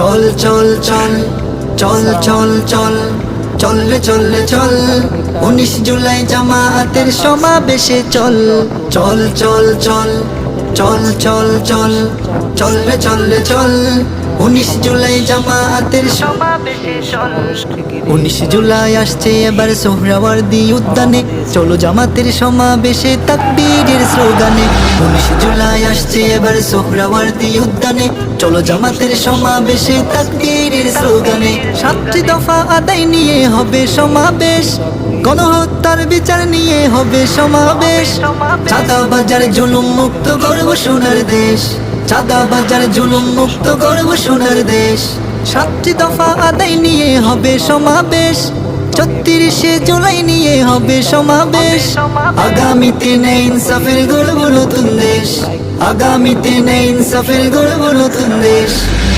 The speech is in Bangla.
চল চল চল চল চল চল চল চল চল উনিশ জুলাই জামাতের সমাবেশে চল চল চল চল চল চল চল চল চল চল উনিশ জুলাই জামাতের সমাবেশে চল উনিশ জুলাই আসছে এবার সোহরাওয়ার্দী উদ্যানে চলো জামাতের সমাবেশে তাকবীরের স্লোগানে উনিশ জুলাই আসছে এবার সোহরাওয়ার্দী উদ্যানে। চলো জামাতের সমাবেশে তাকবীরের স্লোগানে। সাতটি দফা আদায় নিয়ে হবে সমাবেশ। গণহত্যার বিচার নিয়ে হবে সমাবেশ। চাঁদা বাজার জুলুম মুক্ত গর্ব সোনার দেশ। চাঁদা বাজার জুলুম মুক্ত গর্ব সোনার দেশ। সাতটি দফা আদায় নিয়ে হবে সমাবেশ। ছত্রিশে জুলাই নিয়ে হবে সমাবেশ আগামীতে নেই ইনসাফের গর্ব নতুন দেশ আগামীতে নেই ইনসাফের গর্ব নতুন দেশ